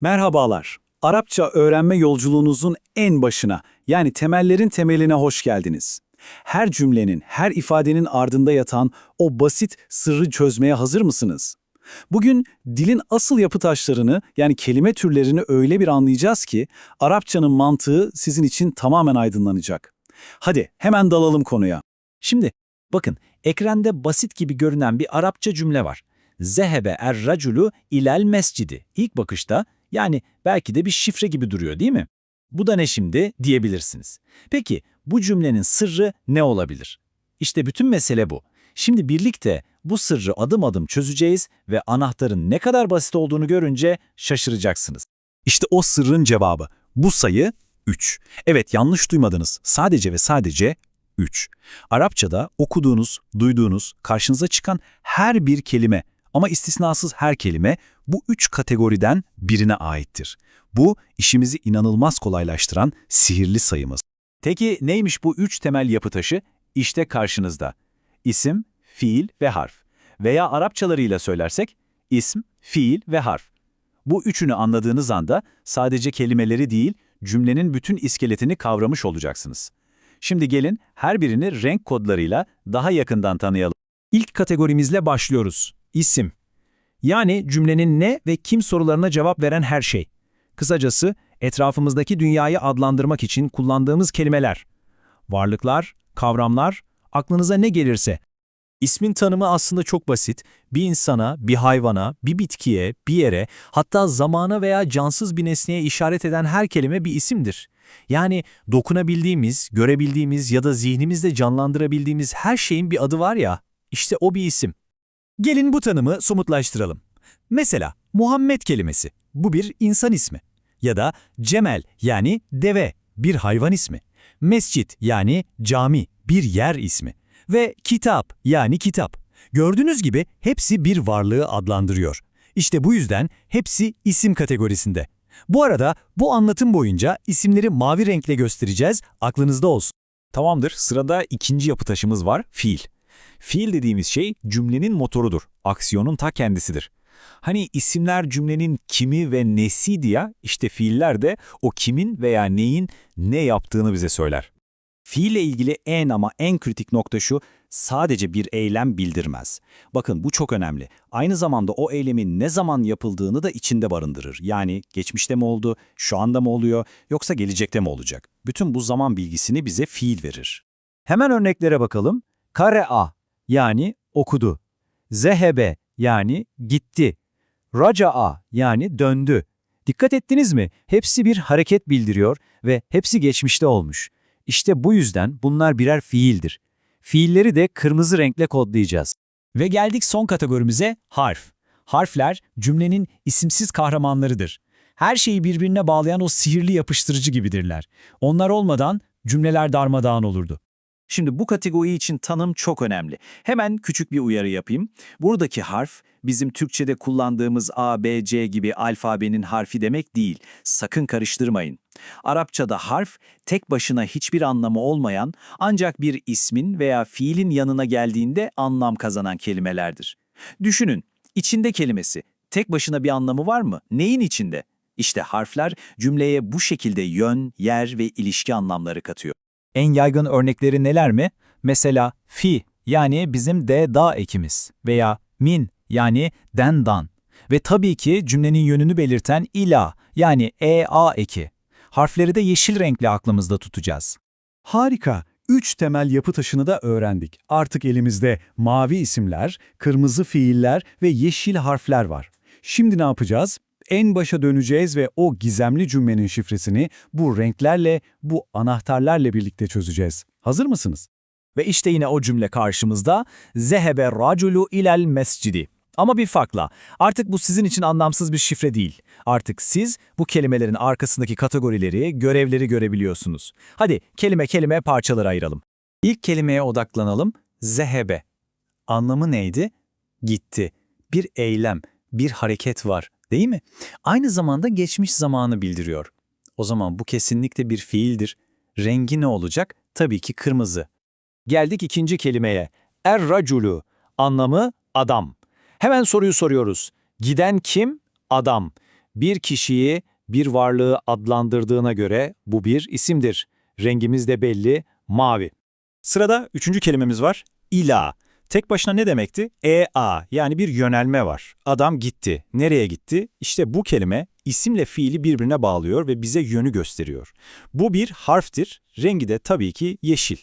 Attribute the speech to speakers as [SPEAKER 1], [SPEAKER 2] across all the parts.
[SPEAKER 1] Merhabalar. Arapça öğrenme yolculuğunuzun en başına, yani temellerin temeline hoş geldiniz. Her cümlenin, her ifadenin ardında yatan o basit sırrı çözmeye hazır mısınız? Bugün dilin asıl yapı taşlarını, yani kelime türlerini öyle bir anlayacağız ki, Arapçanın mantığı sizin için tamamen aydınlanacak. Hadi hemen dalalım konuya.
[SPEAKER 2] Şimdi bakın ekranda basit gibi görünen bir Arapça cümle var. Zehebe er raculu ilel mescidi. İlk bakışta yani belki de bir şifre gibi duruyor değil mi? Bu da ne şimdi diyebilirsiniz. Peki bu cümlenin sırrı ne olabilir? İşte bütün mesele bu. Şimdi birlikte bu sırrı adım adım çözeceğiz ve anahtarın ne kadar basit olduğunu görünce şaşıracaksınız.
[SPEAKER 1] İşte o sırrın cevabı. Bu sayı 3. Evet yanlış duymadınız. Sadece ve sadece 3. Arapçada okuduğunuz, duyduğunuz, karşınıza çıkan her bir kelime ama istisnasız her kelime bu üç kategoriden birine aittir. Bu işimizi inanılmaz kolaylaştıran sihirli sayımız.
[SPEAKER 2] Peki neymiş bu üç temel yapı taşı? İşte karşınızda. İsim, fiil ve harf. Veya Arapçalarıyla söylersek isim, fiil ve harf. Bu üçünü anladığınız anda sadece kelimeleri değil, cümlenin bütün iskeletini kavramış olacaksınız. Şimdi gelin her birini renk kodlarıyla daha yakından tanıyalım. İlk kategorimizle başlıyoruz. İsim. Yani cümlenin ne ve kim sorularına cevap veren her şey. Kısacası etrafımızdaki dünyayı adlandırmak için kullandığımız kelimeler. Varlıklar, kavramlar, aklınıza ne gelirse. İsmin tanımı aslında çok basit. Bir insana, bir hayvana, bir bitkiye, bir yere, hatta zamana veya cansız bir nesneye işaret eden her kelime bir isimdir. Yani dokunabildiğimiz, görebildiğimiz ya da zihnimizde canlandırabildiğimiz her şeyin bir adı var ya, işte o bir isim. Gelin bu tanımı somutlaştıralım. Mesela Muhammed kelimesi, bu bir insan ismi. Ya da Cemel yani deve, bir hayvan ismi. Mescit yani cami, bir yer ismi. Ve kitap yani kitap. Gördüğünüz gibi hepsi bir varlığı adlandırıyor. İşte bu yüzden hepsi isim kategorisinde. Bu arada bu anlatım boyunca isimleri mavi renkle göstereceğiz, aklınızda olsun. Tamamdır, sırada ikinci yapı taşımız var, fiil. Fiil dediğimiz şey cümlenin motorudur, aksiyonun ta kendisidir. Hani isimler cümlenin kimi ve nesiydi ya, işte fiiller de o kimin veya neyin ne yaptığını bize söyler. Fiille ilgili en ama en kritik nokta şu, sadece bir eylem bildirmez. Bakın bu çok önemli. Aynı zamanda o eylemin ne zaman yapıldığını da içinde barındırır. Yani geçmişte mi oldu, şu anda mı oluyor, yoksa gelecekte mi olacak? Bütün bu zaman bilgisini bize fiil verir. Hemen örneklere bakalım. Kare'a yani okudu. Zehebe yani gitti. Raca'a yani döndü. Dikkat ettiniz mi? Hepsi bir hareket bildiriyor ve hepsi geçmişte olmuş. İşte bu yüzden bunlar birer fiildir. Fiilleri de kırmızı renkle kodlayacağız. Ve geldik son kategorimize harf. Harfler cümlenin isimsiz kahramanlarıdır. Her şeyi birbirine bağlayan o sihirli yapıştırıcı gibidirler. Onlar olmadan cümleler darmadağın olurdu. Şimdi bu kategori için tanım çok önemli. Hemen küçük bir uyarı yapayım. Buradaki harf bizim Türkçe'de kullandığımız A, B, C gibi alfabenin harfi demek değil. Sakın karıştırmayın. Arapçada harf tek başına hiçbir anlamı olmayan ancak bir ismin veya fiilin yanına geldiğinde anlam kazanan kelimelerdir. Düşünün, içinde kelimesi. Tek başına bir anlamı var mı? Neyin içinde? İşte harfler cümleye bu şekilde yön, yer ve ilişki anlamları katıyor. En yaygın örnekleri neler mi? Mesela fi yani bizim de da ekimiz veya min yani den dan ve tabii ki cümlenin yönünü belirten ila yani e a eki. Harfleri de yeşil renkli aklımızda tutacağız.
[SPEAKER 1] Harika. Üç temel yapı taşını da öğrendik. Artık elimizde mavi isimler, kırmızı fiiller ve yeşil harfler var. Şimdi ne yapacağız? En başa döneceğiz ve o gizemli cümlenin şifresini bu renklerle, bu anahtarlarla birlikte çözeceğiz. Hazır mısınız?
[SPEAKER 2] Ve işte yine o cümle karşımızda zehebe raculu ilel mescidi. Ama bir farkla. Artık bu sizin için anlamsız bir şifre değil. Artık siz bu kelimelerin arkasındaki kategorileri, görevleri görebiliyorsunuz. Hadi kelime kelime parçalara ayıralım. İlk kelimeye odaklanalım. Zehebe. Anlamı neydi? Gitti. Bir eylem, bir hareket var, değil mi? Aynı zamanda geçmiş zamanı bildiriyor. O zaman bu kesinlikle bir fiildir. Rengi ne olacak? Tabii ki kırmızı. Geldik ikinci kelimeye. Er-raculu. Anlamı adam. Hemen soruyu soruyoruz. Giden kim? Adam.
[SPEAKER 3] Bir kişiyi, bir varlığı adlandırdığına göre bu bir isimdir. Rengimiz de belli, mavi.
[SPEAKER 4] Sırada üçüncü kelimemiz var. İla. Tek başına ne demekti? E-a yani bir yönelme var. Adam gitti. Nereye gitti? İşte bu kelime isimle fiili birbirine bağlıyor ve bize yönü gösteriyor. Bu bir harftir. Rengi de tabii ki yeşil.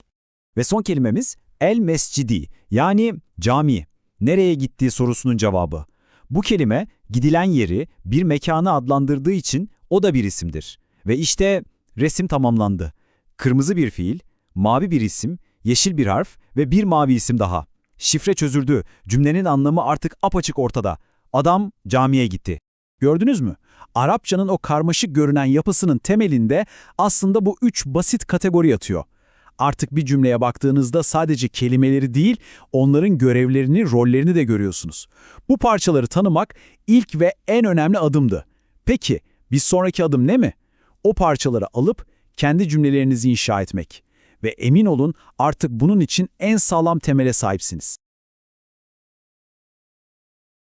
[SPEAKER 5] Ve son kelimemiz el mescidi yani cami. Nereye gittiği sorusunun cevabı. Bu kelime gidilen yeri bir mekanı adlandırdığı için o da bir isimdir. Ve işte resim tamamlandı. Kırmızı bir fiil, mavi bir isim, yeşil bir harf ve bir mavi isim daha. Şifre çözüldü. Cümlenin anlamı artık apaçık ortada. Adam camiye gitti.
[SPEAKER 1] Gördünüz mü? Arapçanın o karmaşık görünen yapısının temelinde aslında bu üç basit kategori yatıyor. Artık bir cümleye baktığınızda sadece kelimeleri değil, onların görevlerini, rollerini de görüyorsunuz. Bu parçaları tanımak ilk ve en önemli adımdı. Peki, bir sonraki adım ne mi? O parçaları alıp kendi cümlelerinizi inşa etmek. Ve emin olun artık bunun için en sağlam temele sahipsiniz.